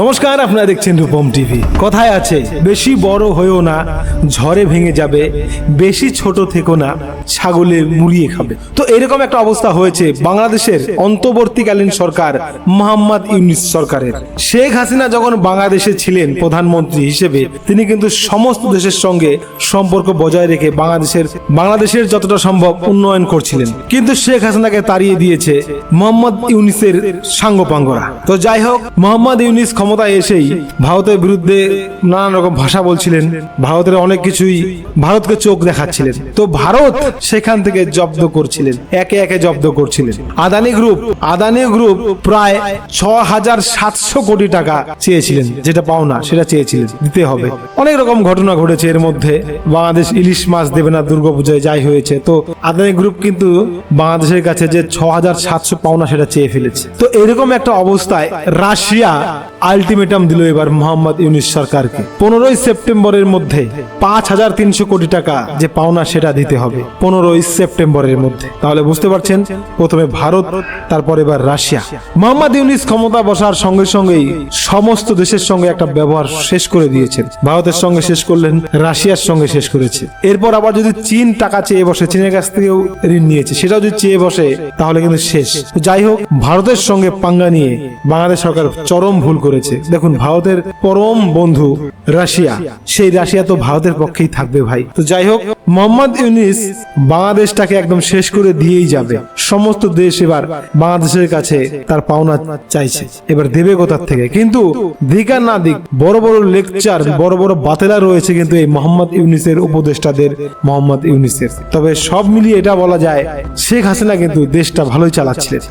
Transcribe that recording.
নমস্কার, আপনারা দেখছেন রূপম টিভি। কথায় আছে, বেশি বড় হয়েও না, ঝড়ে ভেঙে যাবে, বেশি ছোট থেকো না, ছাগলে মুড়িয়ে খাবে। তো এরকম একটা অবস্থা হয়েছে বাংলাদেশের অন্তর্বর্তীকালীন সরকার মোহাম্মদ ইউনিস সরকারের। শেখ হাসিনা যখন বাংলাদেশে ছিলেন প্রধানমন্ত্রী হিসেবে, তিনি কিন্তু সমস্ত দেশের সঙ্গে সম্পর্ক বজায় রেখে বাংলাদেশের বাংলাদেশের যতটা সম্ভব উন্নয়ন করছিলেন। কিন্তু শেখ হাসিনাকে তাড়িয়ে দিয়েছে মোহাম্মদ ইউনিসের সাঙ্গপাঙ্গরা। তো যাই হোক, মোহাম্মদ ইউনিস ক্ষমতায় এসেই ভারতের বিরুদ্ধে নানান রকম ভাষা বলছিলেন। ভারতের অনেক কিছুই ভারতকে চোখ দেখাচ্ছিলেন। তো ভারত সেখান থেকে জব্দ করছিলেন, একে একে জব্দ করছিলেন। আদানি গ্রুপ আদানি গ্রুপ প্রায় ছ হাজার সাতশো কোটি টাকা চেয়েছিলেন, যেটা পাওনা, সেটা চেয়েছিলেন, দিতে হবে। অনেক রকম ঘটনা ঘটেছে এর মধ্যে। বাংলাদেশ ইলিশ মাছ দেবে না দুর্গাপূজায় যাই হয়েছে। তো আদানি গ্রুপ কিন্তু বাংলাদেশের কাছে যে ছ হাজার সাতশো পাওনা, সেটা চেয়ে ফেলেছে। তো এরকম একটা অবস্থায় রাশিয়া আলটিমেটাম দিল এবার মোহাম্মদ ইউনিস সরকারকে। পনেরোই সেপ্টেম্বরের মধ্যে পাঁচ হাজার তিনশো কোটি টাকা যে পাওনা সেটা দিতে হবে পনেরোই সেপ্টেম্বরের মধ্যে। তাহলে বুঝতে পারছেন, প্রথমে ভারত, তারপর এবার রাশিয়া। মোহাম্মদ ইউনিস ক্ষমতা বসার সঙ্গে সঙ্গেই সমস্ত দেশের সঙ্গে একটা ব্যবহার শেষ করে দিয়েছেন। ভারতের সঙ্গে শেষ করলেন, রাশিয়ার সঙ্গে শেষ করেছে। এরপর আবার যদি চীন টাকা চেয়ে বসে, চীনের কাছ থেকেও ঋণ নিয়েছে, সেটাও যদি চেয়ে বসে, তাহলে কিন্তু শেষ। যাই হোক, ভারতের সঙ্গে পাঙ্গা নিয়ে বাংলাদেশ সরকার চরম ভুল করেছে দেখুন, ভারতের পরম বন্ধু রাশিয়া। সেই রাশিয়া তো ভারতের পক্ষেই থাকবে ভাই। তো যাই হোক, মোহাম্মদ ইউনিস বাংলাদেশটাকে একদম শেষ করে দিয়েই যাবে। সমস্ত দেশ এবার বাংলাদেশের কাছে তার পাওনা চাইছে। এবার দেবে কোথার থেকে? কিন্তু দিক না দিক, বড় বড় লেকচার, বড় বড় বাতেলা রয়েছে কিন্তু এই মোহাম্মদ ইউনিসের উপদেষ্টাদের, মোহাম্মদ ইউনিসের। তবে সব মিলিয়ে এটা বলা যায়, শেখ হাসিনা কিন্তু দেশটা ভালোই চালাচ্ছিলেন।